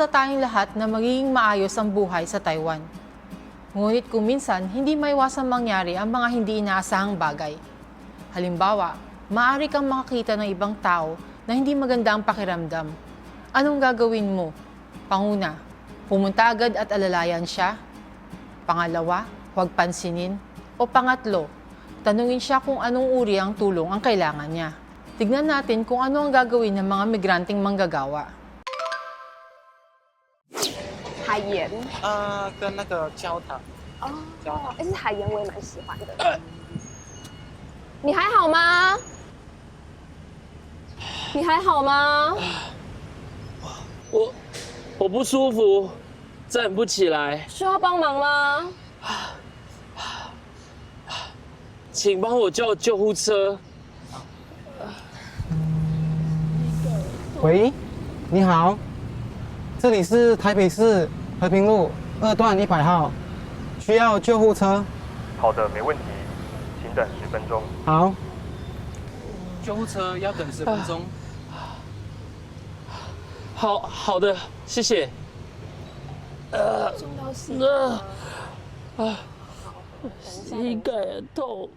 Umaasa tayong lahat na magiging maayos ang buhay sa Taiwan. Ngunit kung minsan, hindi maiwasang mangyari ang mga hindi inaasahang bagay. Halimbawa, maaari kang makakita ng ibang tao na hindi maganda ang pakiramdam. Anong gagawin mo? Panguna, pumunta agad at alalayan siya. Pangalawa, huwag pansinin. O pangatlo, tanungin siya kung anong uri ang tulong ang kailangan niya. Tignan natin kung ano ang gagawin ng mga migranting manggagawa. 海盐呃，跟那个焦糖。哦焦糖，但是海盐我也蛮喜欢的。你还好吗？你还好吗？我我不舒服，站不起来，需要帮忙吗？请帮我叫救护车。喂，你好，这里是台北市和平路二段一百号，需要救护车。好的，没问题，请等十分钟。好，救护车要等十分钟。好好的，谢谢。呃，撞到膝那啊，膝盖很痛。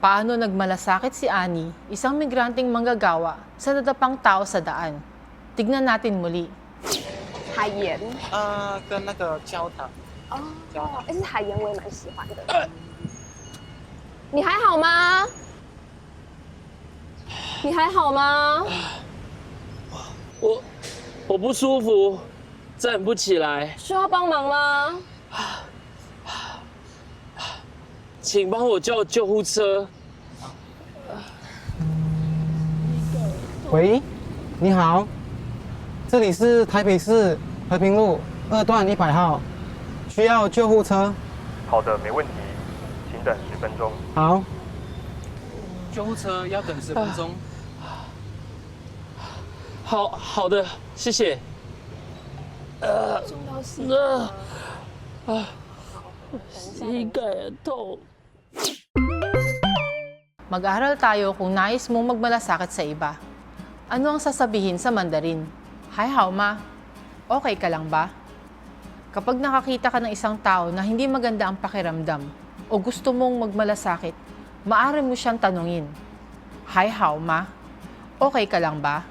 Paano nagmalasakit si Ani, isang migranteng manggagawa, sa nadapang tao sa daan? Tignan natin muli. 海盐呃，跟那个焦糖。哦焦糖，但是海盐我也蛮喜欢的。你还好吗？你还好吗？我我不舒服，站不起来，需要帮忙吗？请帮我叫救护车。喂，你好，这里是台北市和平路二段一百号，需要救护车。好的，没问题，请等十分钟。好，救护车要等十分钟。好好的，谢谢。呃，撞到膝那啊，膝盖很痛。Mag-aral tayo kung nais mong magmalasakit sa iba. Ano ang sasabihin sa Mandarin? Hi, how ma? Okay ka lang ba? Kapag nakakita ka ng isang tao na hindi maganda ang pakiramdam o gusto mong magmalasakit, maaari mo siyang tanungin. Hi, how ma? Okay ka lang ba?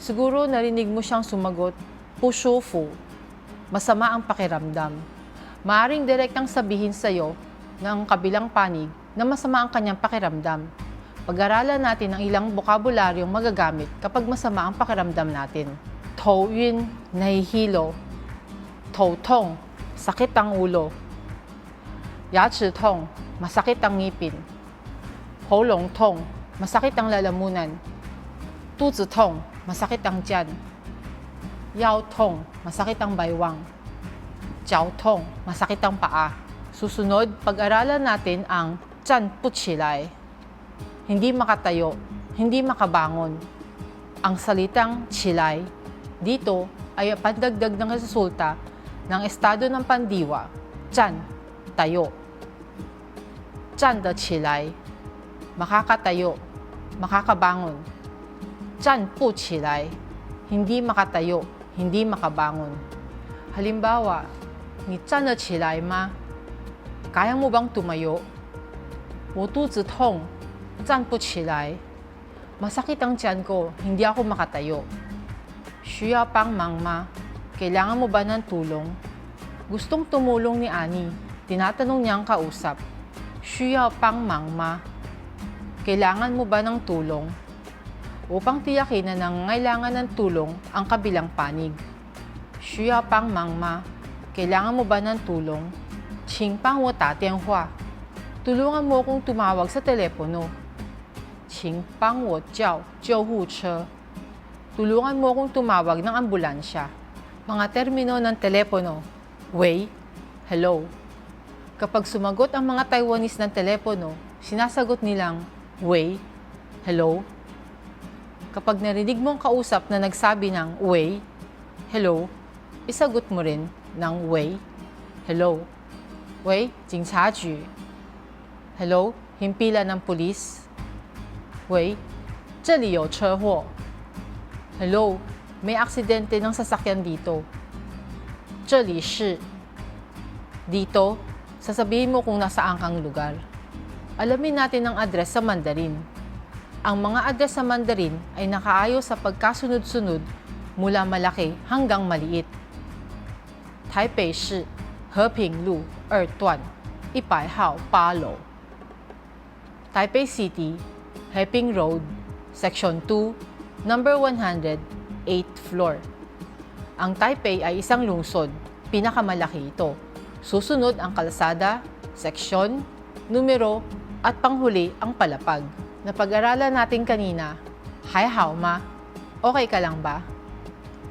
Siguro narinig mo siyang sumagot, pushufu. Masama ang pakiramdam. Maaring direktang sabihin sa'yo ng kabilang panig na masama ang kanyang pakiramdam. Pag-aralan natin ang ilang bokabularyong magagamit kapag masama ang pakiramdam natin. Tou yun, nahihilo. Tou tong, sakit ang ulo. Yachi tong, masakit ang ngipin. Holong tong, masakit ang lalamunan. Tuzi tong, masakit ang tiyan. Yao tong, masakit ang baywang. Jiao tong, masakit ang paa. Susunod, pag-aralan natin ang tiyan putsilay. Hindi makatayo, hindi makabangon. Ang salitang chilay dito ay pandagdag ng resulta ng estado ng pandiwa, tiyan, tayo. Tiyan de chilay, makakatayo, makakabangon. Tiyan po chilay, hindi makatayo, hindi makabangon. Halimbawa, ni tiyan de chilay ma, kaya mo bang tumayo? 我肚子痛，站不起来。Masakit ang tiyan ko, hindi ako makatayo. 需要帮忙吗? Kailangan mo ba ng tulong? Gustong tumulong ni Ani. Tinatanong niya ang kausap. 需要帮忙吗? Kailangan mo ba ng tulong? Upang tiyakin na nangangailangan ng tulong ang kabilang panig. 需要帮忙吗? Kailangan mo ba ng tulong? 请帮我打电话。Tulungan mo akong tumawag sa telepono. 请帮我叫救护车。 Tulungan mo akong tumawag ng ambulansya. Mga termino ng telepono. Wei, hello. Kapag sumagot ang mga Taiwanese ng telepono, sinasagot nilang Wei, hello. Kapag narinig mo ang kausap na nagsabi ng Wei, hello, isagot mo rin ng Wei, hello. Wei, 警察局。Hello, himpila ng pulis. Wei, 这里有车祸。 Hello, may aksidente ng sasakyan dito. Actually, shi. Dito, sasabihin mo kung nasaan kang lugar. Alamin natin ang address sa Mandarin. Ang mga address sa Mandarin ay nakaayos sa pagkasunod-sunod mula malaki hanggang maliit. Taipei Shi, Heping Lu, Ertuan, Ipai Hao, Palo. Taipei City, Heping Road, Section 2, Number 100, 8th floor. Ang Taipei ay isang lungsod, pinakamalaki ito. Susunod ang kalsada, seksyon, numero, at panghuli ang palapag. Napag-aralan natin kanina, Hai hao ma, okay ka lang ba?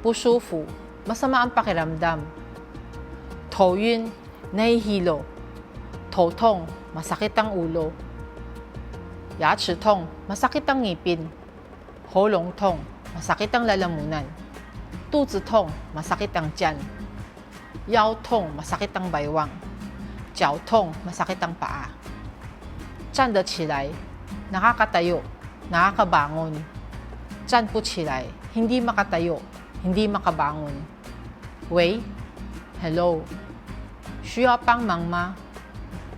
Pushufu, masama ang pakiramdam. Toyun, nahihilo. Totong, masakit ang ulo. Yachitong, masakit ang ngipin. Holongtong, masakit ang lalamunan. Tuzitong, masakit ang tiyan. Yaotong, masakit ang baywang. Jiaotong, masakit ang paa. Chan de chilay, nakakatayo, nakakabangon. Chan po chilay, hindi makatayo, hindi makabangon. Wei, hello. 需要帮忙吗？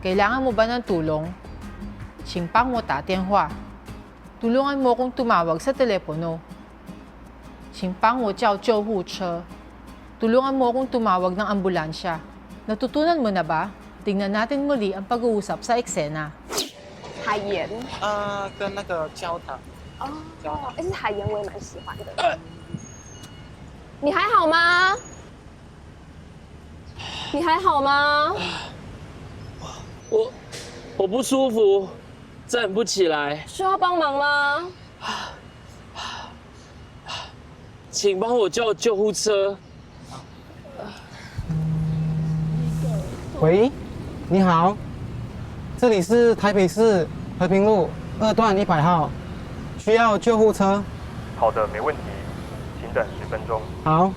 Kailangan mo ba ng tulong? 请帮我打电话。 Tulungan mo akong tumawag sa telepono. 请帮我叫救护车。Tulungan mo akong tumawag ng ambulansya. Natutunan mo na ba? Tingnan natin muli ang pag-uusap sa eksena. 海盐啊，跟那个焦糖，哦焦糖，但是海盐我也蛮喜欢的。你还好吗？你还好吗？我我不舒服， 站不起来，需要帮忙吗？请帮我叫救护车。喂，你好，这里是台北市和平路二段一百号，需要救护车。好的，没问题，请等十分钟。好，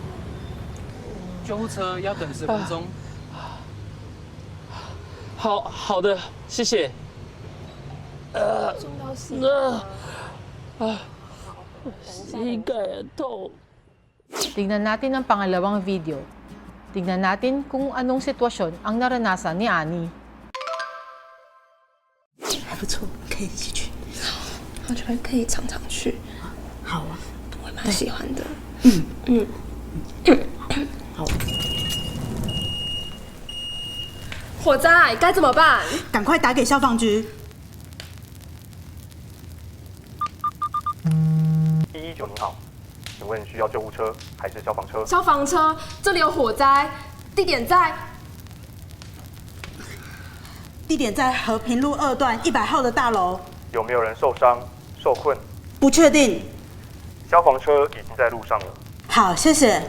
救护车要等十分钟。好好的，谢谢。呃，啊，膝盖很痛。Tingnan natin ang pangalawang video. Tingnan natin kung anong sitwasyon ang naranasan ni Ani. 还不错，可以一起去。我觉得可以常常去，好啊，我蛮喜欢的。嗯嗯好，火灾该怎么办？赶快打给消防局。一一九，您好，请问需要救护车还是消防车？消防车，这里有火灾，地点在地点在和平路二段一百号的大楼，有没有人受伤、受困？不确定。消防车已经在路上了。好，谢谢。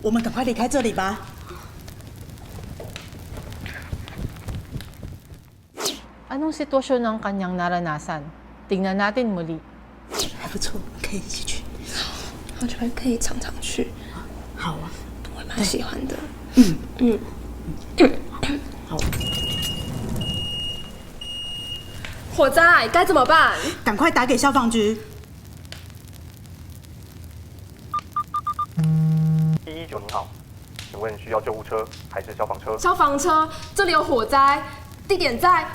我们赶快离开这里吧。Anong sitwasyon ang kanyang naranasan? Tingnan natin muli. 还不错，可以一起去。我觉得可以常常去，好啊，我也蛮喜欢的。嗯嗯好，火灾该怎么办？赶快打给消防局。一一九，您好，请问需要救护车还是消防车？消防车，这里有火灾，地点在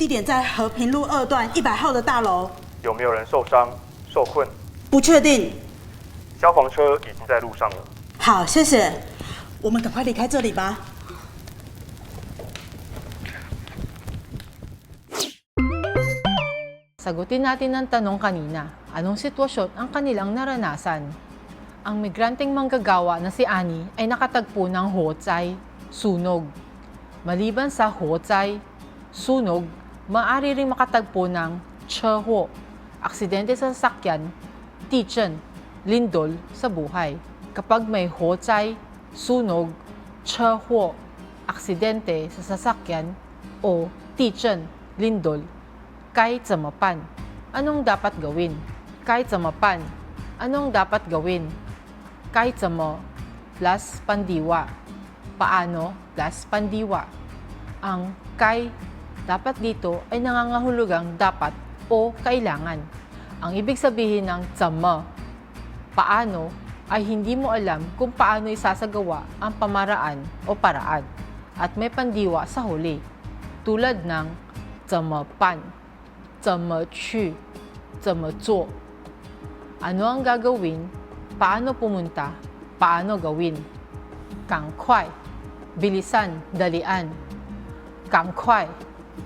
地点在和平路二段一百号的大楼，有没有人受伤、受困？不确定。消防车已经在路上了。好，谢谢。我们赶快离开这里吧。Sagutin natin ang tanong kanina. Anong sitwasyon ang kanilang naranasan? Ang migranteng manggagawa na si Ani ay nakatagpo ng hotsay, sunog. Maliban sa hotsay, sunog, maaari ring makatagpo ng cheho, aksidente sa sasakyan, tichen, lindol sa buhay. Kapag may hotsay, sunog, cheho, aksidente sa sasakyan, o tichen, lindol, kahit sa mapan, anong dapat gawin? Kahit sa mapan, anong dapat gawin? Kahit sa mo, plus pandiwa. Paano plus pandiwa? Ang kay dapat dito ay nangangahulugang dapat o kailangan. Ang ibig sabihin ng zama, paano, ay hindi mo alam kung paano isasagawa ang pamaraan o paraan at may pandiwa sa huli tulad ng 怎么办,怎么去,怎么做. Ano ang gagawin, paano pumunta, paano gawin. Kangkway, bilisan, dalian. Kangkway,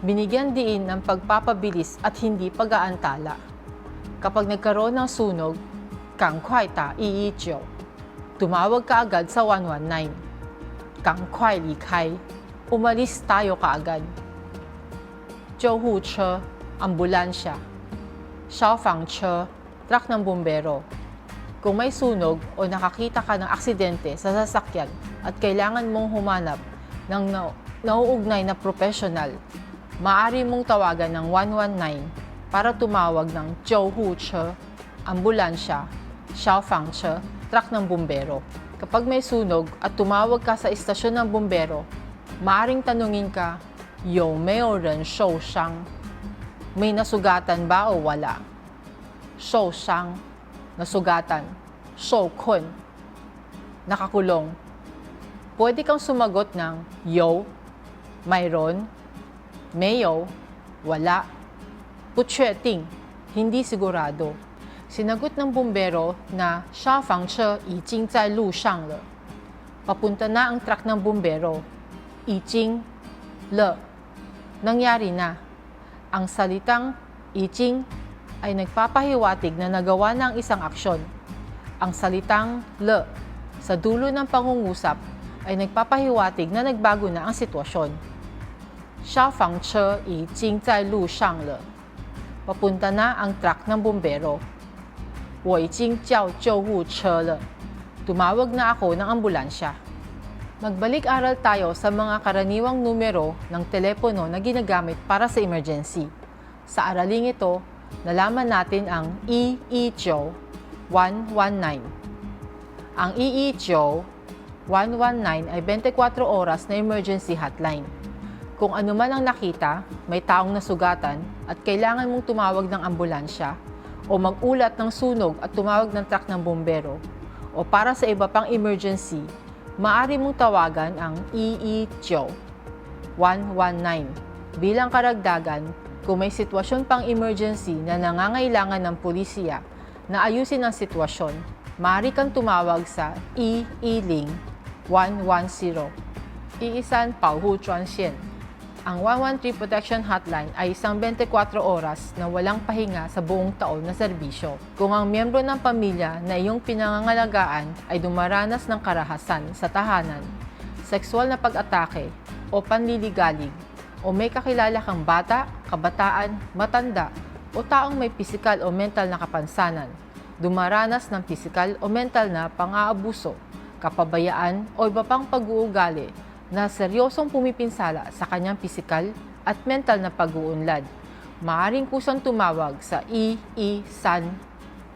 binigyan diin ng pagpapabilis at hindi pag-aantala. Kapag nagkaroon ng sunog, kangkway ta iichyo. Tumawag ka agad sa 119. Kangkway likay, umalis tayo kaagad. 救护车, ambulansya. 消防车, truck ng bumbero. Kung may sunog o nakakita ka ng aksidente sa sasakyan at kailangan mong humanap ng na- nauugnay na professional, Maari mong tawagan ng 119 para tumawag ng Chouhu Che, ambulansya, Xiaofang Che, truck ng bumbero. Kapag may sunog at tumawag ka sa istasyon ng bumbero, maaring tanungin ka, Yo meo ren shou shang? May nasugatan ba o wala? Shou shang, nasugatan, shou kun, nakakulong, pwede kang sumagot ng yo, mayroon, 没有, wala, 不确定, hindi sigurado. Sinagot ng bumbero na 消防车已经在路上了. Papunta na ang truck ng bumbero. 已经了. Nangyari na. Ang salitang 已经 ay nagpapahiwatig na nagawa na ang isang aksyon. Ang salitang le sa dulo ng pangungusap ay nagpapahiwatig na nagbago na ang sitwasyon. 消防车已经在路上了. Papunta na ang truck ng bumbero. 我已经叫救护车了. Tumawag na ako ng ambulansya. Magbalik-aral tayo sa mga karaniwang numero ng telepono na ginagamit para sa emergency. Sa araling ito, nalaman natin ang EE-JO 119. Ang EE-JO 119 ay 24 oras na emergency hotline. Kung ano man ang nakita, may taong nasugatan at kailangan mong tumawag ng ambulansya o mag-ulat ng sunog at tumawag ng truck ng bombero o para sa iba pang emergency, maaari mong tawagan ang EE-JO 119 bilang karagdagan kung may sitwasyon pang emergency na nangangailangan ng pulisya na ayusin ang sitwasyon, maaari kang tumawag sa EE-Ling 110. Iisan Pauhu Chuansien. Ang 113 Protection Hotline ay isang 24 oras na walang pahinga sa buong taon na serbisyo. Kung ang miyembro ng pamilya na iyong pinangangalagaan ay dumaranas ng karahasan sa tahanan, sexual na pag-atake o panliligalig, o may kakilala kang bata, kabataan, matanda, o taong may pisikal o mental na kapansanan, dumaranas ng pisikal o mental na pang-aabuso, kapabayaan o iba pang pag-uugali na seryosong pumipinsala sa kanyang pisikal at mental na pag-uunlad. Maaring kusang tumawag sa EE San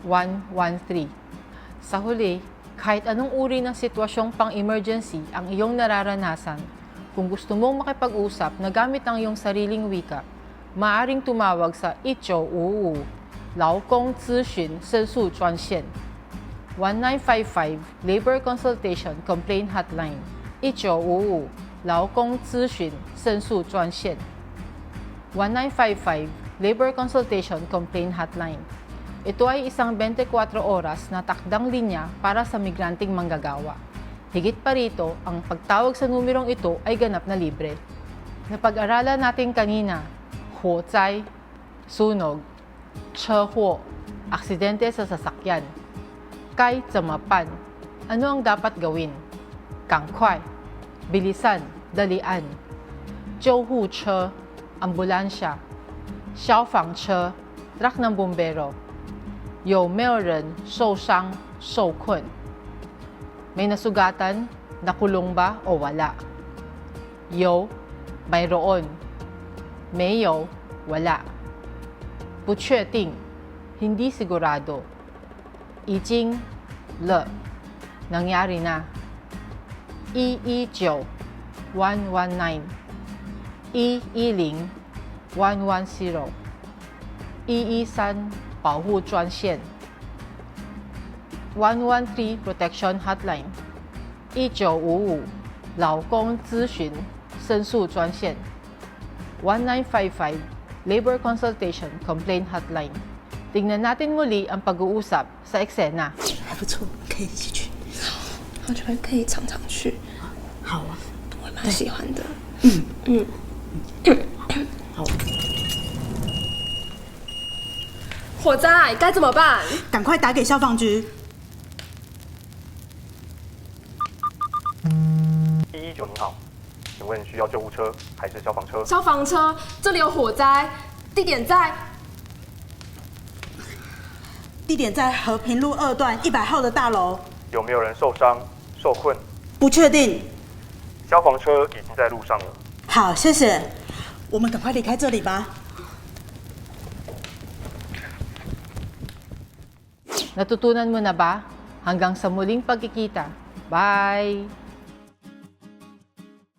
113. Sa huli, kahit anong uri ng sitwasyong pang-emergency ang iyong nararanasan, kung gusto mong makipag-usap na gamit ang iyong sariling wika, maaring tumawag sa 1955 Lao Kong Zixin Sensu Chuan 1955 Labor Consultation Complaint Hotline 1955劳工咨询申诉专线1955 Labor Consultation Complaint Hotline Ito ay isang 24 oras na takdang linya para sa migranteng manggagawa. Higit pa rito, ang pagtawag sa numerong ito ay ganap na libre. Napag-aralan natin kanina, huotsay, sunog, 车祸, aksidente sa sasakyan. Kay zamapan, ano ang dapat gawin? Kangkway, bilisan, dalian. 救护车, ambulansya. 消防车, truck ng bombero. 有没有人受伤、受困？May nasugatan, nakulong ba o wala? 有, mayroon. 没有, wala. 不确定, hindi sigurado. 已经了, nangyari na. 一一九，one one nine，一一零，one one zero，一一三保护专线，one one three Protection Hotline 一九五五老工咨询申诉专线，one nine five five Labor Consultation Complaint Hotline tingnan natin muli ang pag-uusap sa ekser na。还不错，可以继续我觉得可以常常去，好啊，我蛮喜欢的。嗯。嗯，好。火灾该怎么办？赶快打给消防局。一一九，您好，请问需要救护车还是消防车？消防车，这里有火灾，地点在？地点在和平路二段一百号的大楼，有没有人受伤、受困？不确定。消防车已经在路上了。好，谢谢。我们赶快离开这里吧。Natutunan mo na ba? Hanggang sa muling pagkikita. Bye!